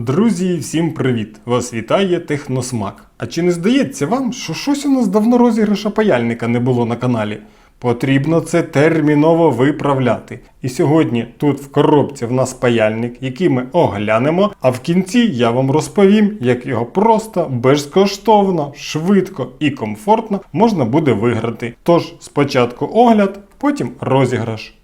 Друзі, всім привіт! Вас вітає Техносмак. А чи не здається вам, що щось у нас давно розіграша паяльника не було на каналі? Потрібно це терміново виправляти. І сьогодні тут в коробці в нас паяльник, який ми оглянемо, а в кінці я вам розповім, як його просто, безкоштовно, швидко і комфортно можна буде виграти. Тож спочатку огляд, потім розіграш.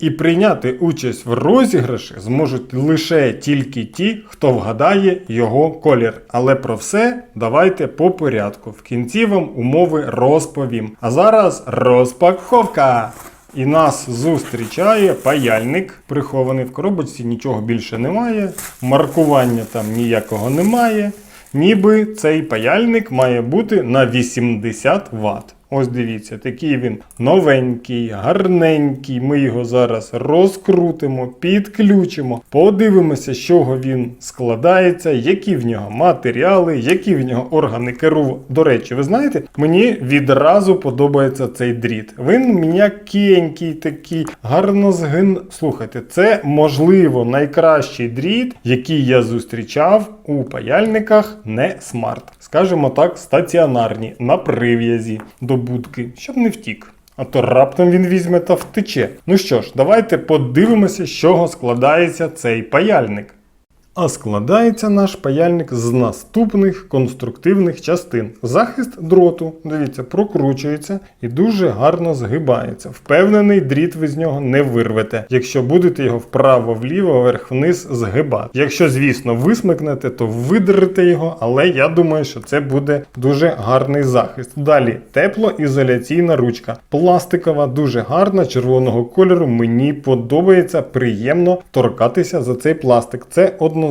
І прийняти участь в розіграші зможуть лише тільки ті, хто вгадає його колір. Але про все давайте по порядку. В кінці вам умови розповім. А зараз розпаковка! І нас зустрічає паяльник, прихований в коробочці, нічого більше немає, маркування там ніякого немає. Ніби цей паяльник має бути на 80 Вт. Ось дивіться, такий він новенький, гарненький. Ми його зараз розкрутимо, підключимо, подивимося, з чого він складається, які в нього матеріали, які в нього органи керування. До речі, ви знаєте, мені відразу подобається цей дріт. Він м'якенький, такий, гарно згин. Слухайте, це можливо найкращий дріт, який я зустрічав у паяльниках не смарт. Скажімо так, стаціонарні на прив'язі до будки, щоб не втік. А то раптом він візьме та втече. Ну що ж, давайте подивимося, з чого складається цей паяльник. А складається наш паяльник з наступних конструктивних частин. Захист дроту, дивіться, прокручується і дуже гарно згибається. Впевнений, дріт ви з нього не вирвете, якщо будете його вправо-вліво, вверх-вниз згибати. Якщо, звісно, висмикнете, то видерете його, але я думаю, що це буде дуже гарний захист. Далі теплоізоляційна ручка. Пластикова, дуже гарна, червоного кольору. Мені подобається, приємно торкатися за цей пластик. Це однозначно.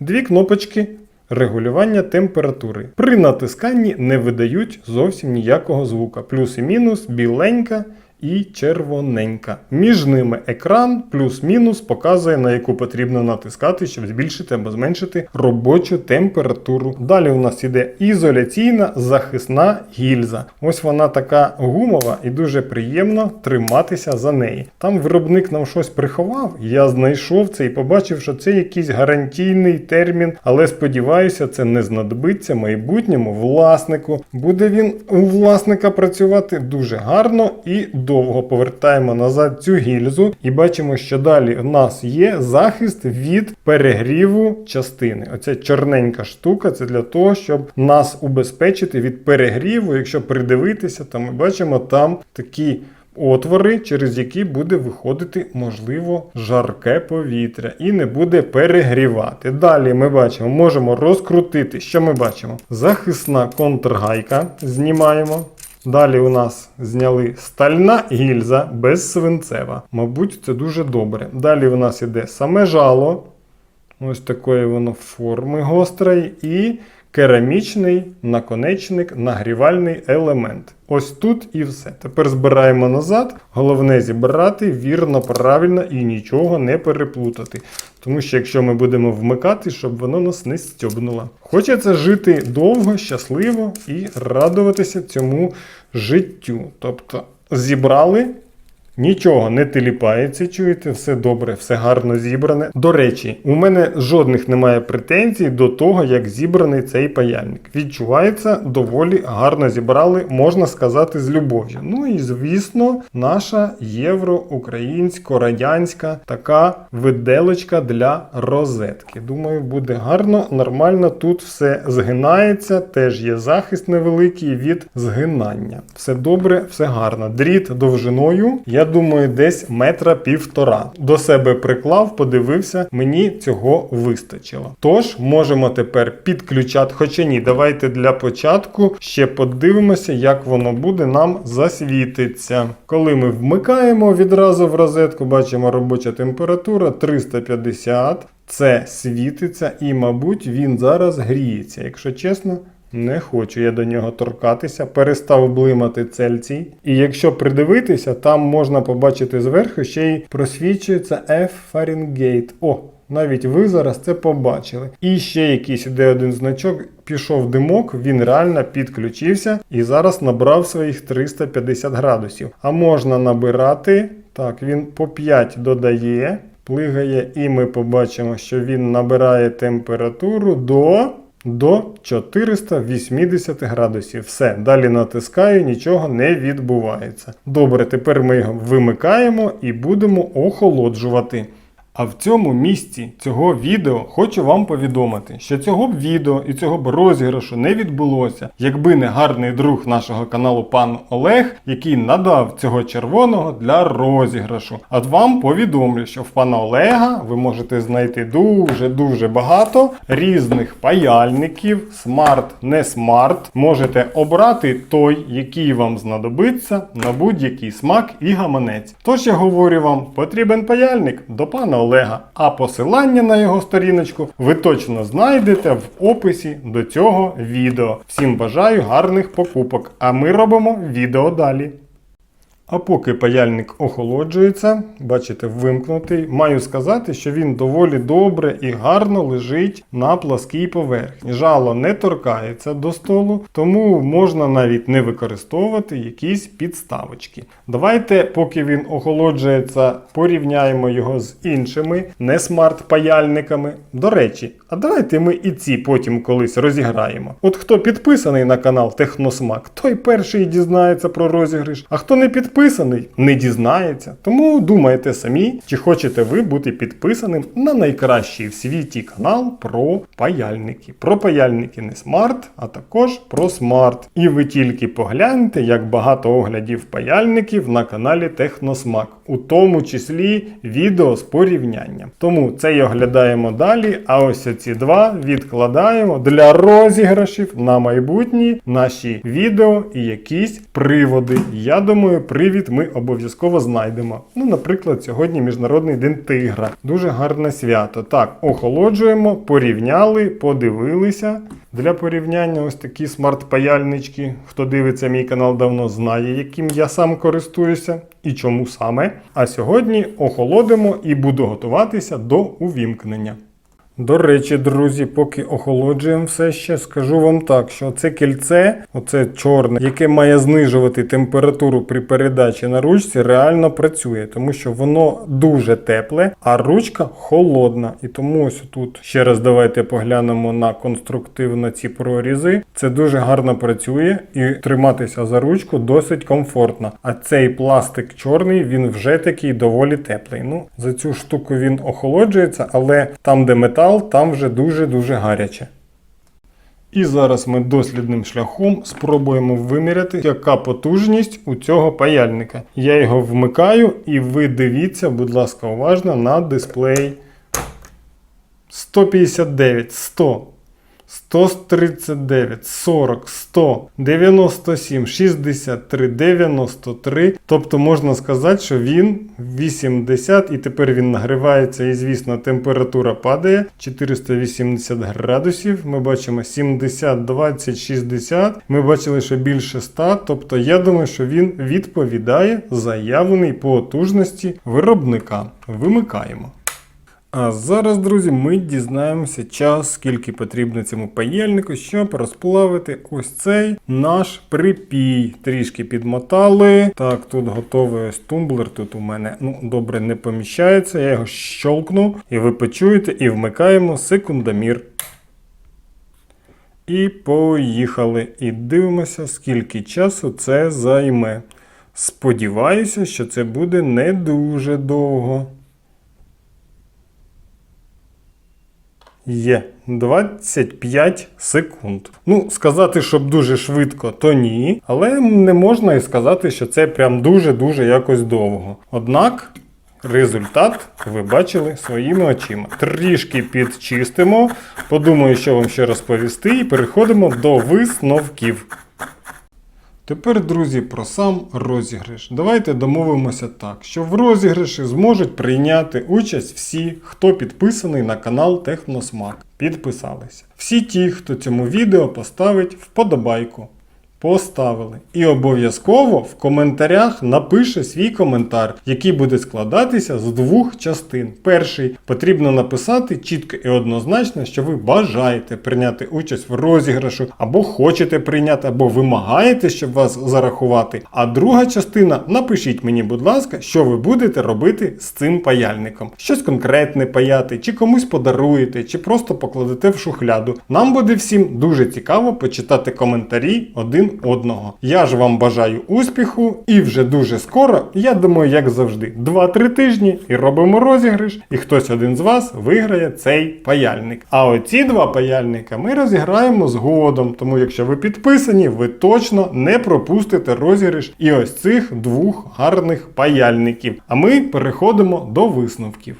Дві кнопочки. Регулювання температури. При натисканні не видають зовсім ніякого звука. Плюс і мінус, біленька і червоненька. Між ними екран плюс-мінус показує, на яку потрібно натискати, щоб збільшити або зменшити робочу температуру. Далі у нас іде ізоляційна захисна гільза. Ось вона така гумова і дуже приємно триматися за неї. Там виробник нам щось приховав, я знайшов це і побачив, що це якийсь гарантійний термін, але сподіваюся, це не знадобиться майбутньому власнику. Буде він у власника працювати дуже гарно і довго. Повертаємо назад цю гільзу і бачимо, що далі в нас є захист від перегріву частини. Оця чорненька штука це для того, щоб нас убезпечити від перегріву. Якщо придивитися, то ми бачимо там такі. Отвори, через які буде виходити, можливо, жарке повітря і не буде перегрівати. Далі ми бачимо, можемо розкрутити. Що ми бачимо? Захисна контргайка. Знімаємо. Далі у нас зняли стальна гільза без свинцева. Мабуть, це дуже добре. Далі у нас іде саме жало. Ось такої воно форми гострої. І керамічний наконечник, нагрівальний елемент. Ось тут і все. Тепер збираємо назад. Головне зібрати вірно, правильно і нічого не переплутати. Тому що якщо ми будемо вмикати, щоб воно нас не стьобнуло. Хочеться жити довго, щасливо і радуватися цьому життю. Тобто зібрали. Нічого не теліпається, чуєте, все добре, все гарно зібране. До речі, у мене жодних немає претензій до того, як зібраний цей паяльник. Відчувається, доволі гарно зібрали, можна сказати, з любов'ю. Ну і звісно, наша євро-українсько-радянська така виделочка для розетки. Думаю, буде гарно, нормально. Тут все згинається, теж є захист невеликий від згинання. Все добре, все гарно. Дріт довжиною. Я думаю, десь метра півтора. До себе приклав, подивився, мені цього вистачило. Тож можемо тепер підключати, хоча ні, давайте для початку ще подивимося, як воно буде нам засвітиться. Коли ми вмикаємо відразу в розетку, бачимо робоча температура 350. Це світиться, і, мабуть, він зараз гріється. Якщо чесно, не хочу я до нього торкатися, перестав блимати цельцій. І якщо придивитися, там можна побачити зверху ще й просвічується F Fahrenheit. О, навіть ви зараз це побачили. І ще якийсь іде один значок. Пішов димок, він реально підключився і зараз набрав своїх 350 градусів. А можна набирати. Так, він по 5 додає. плигає, і ми побачимо, що він набирає температуру до. До 480 градусів. Все, далі натискаю, нічого не відбувається. Добре, тепер ми його вимикаємо і будемо охолоджувати. А в цьому місці цього відео хочу вам повідомити, що цього б відео і цього б розіграшу не відбулося, якби не гарний друг нашого каналу пан Олег, який надав цього червоного для розіграшу. А вам повідомлю, що в пана Олега ви можете знайти дуже-дуже багато різних паяльників, смарт, не смарт. Можете обрати той, який вам знадобиться на будь-який смак і гаманець. Тож я говорю вам, потрібен паяльник до пана Олега, а посилання на його сторіночку ви точно знайдете в описі до цього відео. Всім бажаю гарних покупок, а ми робимо відео далі. А поки паяльник охолоджується, бачите, вимкнутий, маю сказати, що він доволі добре і гарно лежить на пласкій поверхні. Жало не торкається до столу, тому можна навіть не використовувати якісь підставочки. Давайте, поки він охолоджується, порівняємо його з іншими не смарт-паяльниками. До речі, а давайте ми і ці потім колись розіграємо. От хто підписаний на канал Техносмак, той перший дізнається про розіграш, а хто не підписаний, не дізнається. Тому думайте самі, чи хочете ви бути підписаним на найкращий в світі канал про паяльники. Про паяльники не смарт, а також про смарт. І ви тільки погляньте, як багато оглядів паяльників на каналі Техносмак, у тому числі відео з порівнянням. Тому це й оглядаємо далі. А ось ці два відкладаємо для розіграшів на майбутні наші відео і якісь приводи. Я думаю, привід ми обов'язково знайдемо. Ну, наприклад, сьогодні Міжнародний день тигра. Дуже гарне свято. Так, охолоджуємо, порівняли, подивилися. Для порівняння ось такі смарт-паяльнички. Хто дивиться мій канал давно знає, яким я сам користуюся і чому саме. А сьогодні охолодимо і буду готуватися до увімкнення. До речі, друзі, поки охолоджуємо все ще, скажу вам так, що це кільце, оце чорне, яке має знижувати температуру при передачі на ручці, реально працює, тому що воно дуже тепле, а ручка холодна. І тому ось тут ще раз давайте поглянемо на конструктивно ці прорізи. Це дуже гарно працює і триматися за ручку досить комфортно. А цей пластик чорний, він вже такий доволі теплий. Ну, за цю штуку він охолоджується, але там, де метал, там вже дуже-дуже гаряче. І зараз ми дослідним шляхом спробуємо виміряти, яка потужність у цього паяльника. Я його вмикаю, і ви дивіться, будь ласка, уважно на дисплей. 159, 100, 139, 40, 100, 97, 63, 93. Тобто можна сказати, що він 80 і тепер він нагрівається, і звісно, температура падає 480 градусів. Ми бачимо 70, 20, 60. Ми бачили, що більше 100. Тобто я думаю, що він відповідає заявленій потужності виробника. Вимикаємо. А зараз, друзі, ми дізнаємося час, скільки потрібно цьому паяльнику, щоб розплавити ось цей наш припій. Трішки підмотали. Так, тут готовий ось тумблер. Тут у мене ну, добре не поміщається. Я його щолкну, і ви почуєте, і вмикаємо секундомір. І поїхали. І дивимося, скільки часу це займе. Сподіваюся, що це буде не дуже довго. Є 25 секунд. Ну, сказати, щоб дуже швидко, то ні. Але не можна і сказати, що це прям дуже-дуже якось довго. Однак результат ви бачили своїми очима. Трішки підчистимо. Подумаю, що вам ще розповісти, і переходимо до висновків. Тепер, друзі, про сам розіграш. Давайте домовимося так, що в розіграші зможуть прийняти участь всі, хто підписаний на канал Техносмак. Підписалися. Всі ті, хто цьому відео поставить вподобайку. Поставили. І обов'язково в коментарях напише свій коментар, який буде складатися з двох частин. Перший потрібно написати чітко і однозначно, що ви бажаєте прийняти участь в розіграшу, або хочете прийняти, або вимагаєте, щоб вас зарахувати. А друга частина напишіть мені, будь ласка, що ви будете робити з цим паяльником. Щось конкретне паяти, чи комусь подаруєте, чи просто покладете в шухляду. Нам буде всім дуже цікаво почитати коментарі один одного. Я ж вам бажаю успіху, і вже дуже скоро, я думаю, як завжди, 2-3 тижні і робимо розіграш, і хтось один з вас виграє цей паяльник. А оці два паяльника ми розіграємо згодом. Тому, якщо ви підписані, ви точно не пропустите розіграш і ось цих двох гарних паяльників. А ми переходимо до висновків.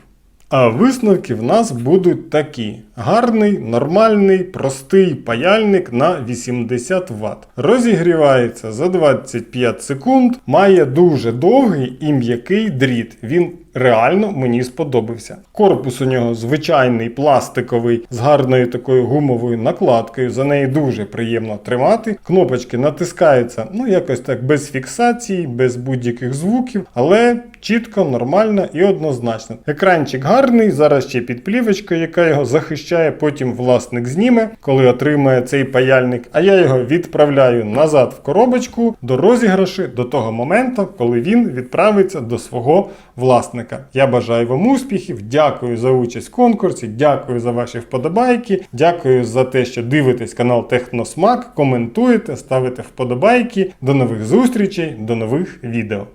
А висновки в нас будуть такі: гарний, нормальний, простий паяльник на 80 Вт. Розігрівається за 25 секунд, має дуже довгий і м'який дріт. Він реально мені сподобався. Корпус у нього звичайний пластиковий з гарною такою гумовою накладкою. За неї дуже приємно тримати. Кнопочки натискаються, ну якось так без фіксації, без будь-яких звуків, але чітко, нормально і однозначно. Екранчик гарний, зараз ще під плівочкою, яка його захищає. Потім власник зніме, коли отримає цей паяльник. А я його відправляю назад в коробочку до розіграші до того моменту, коли він відправиться до свого власника. Я бажаю вам успіхів, дякую за участь в конкурсі, дякую за ваші вподобайки, дякую за те, що дивитесь канал Техносмак, коментуєте, ставите вподобайки. До нових зустрічей, до нових відео.